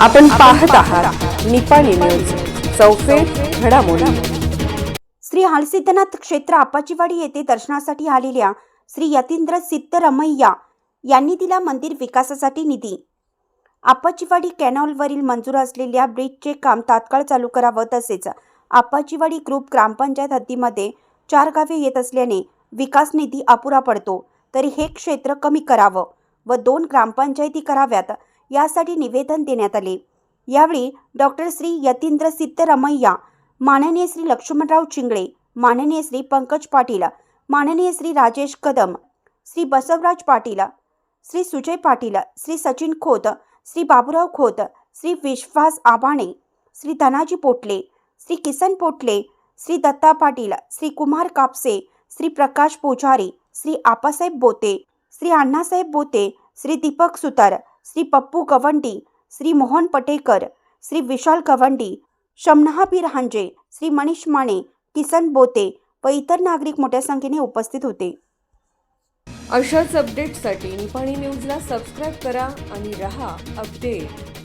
आपण पाहत आहात निपाणी न्यूज चौफेर घडामोडी. श्री हालसिद्धनाथ क्षेत्र आपाचीवाडी येथे दर्शनासाठी आलेल्या श्री यतींद्र सिद्धरमैया यांनी दिला मंदिर विकासासाठी निधी. आपाचीवाडी कॅनॉलवरील मंजूर असलेल्या ब्रिजचे काम तात्काळ चालू करावं तसेच आपाचीवाडी ग्रुप ग्रामपंचायत हद्दीमध्ये चार गावे येत असल्याने विकास निधी अपुरा पडतो तरी हे क्षेत्र कमी करावं व दोन ग्रामपंचायती कराव्यात यासाठी निवेदन देण्यात आले. यावेळी डॉक्टर श्री यतींद्र सिद्धरमय्या माननीय श्री लक्ष्मणराव चिंगळे माननीय श्री पंकज पाटील माननीय श्री राजेश कदम श्री बसवराज पाटील श्री सुजय पाटील श्री सचिन खोत श्री बाबुराव खोत श्री विश्वास आबाणे श्री धनाजी पोटले श्री किसन पोटले श्री दत्ता पाटील श्री कुमार कापसे श्री प्रकाश पुजारी श्री आपासाहेब बोते श्री अण्णासाहेब बोते श्री दीपक सुतार श्री पप्पू गवंडी श्री मोहन पटेकर श्री विशाल गवंडी शमनाहाबीर हांजे श्री मनीष माने किसन बोते व इतर नागरिक मोठ्या संख्येने उपस्थित होते. अशाच अपडेटसाठी निपाणी न्यूजला सबस्क्राईब करा आणि रहा अपडेट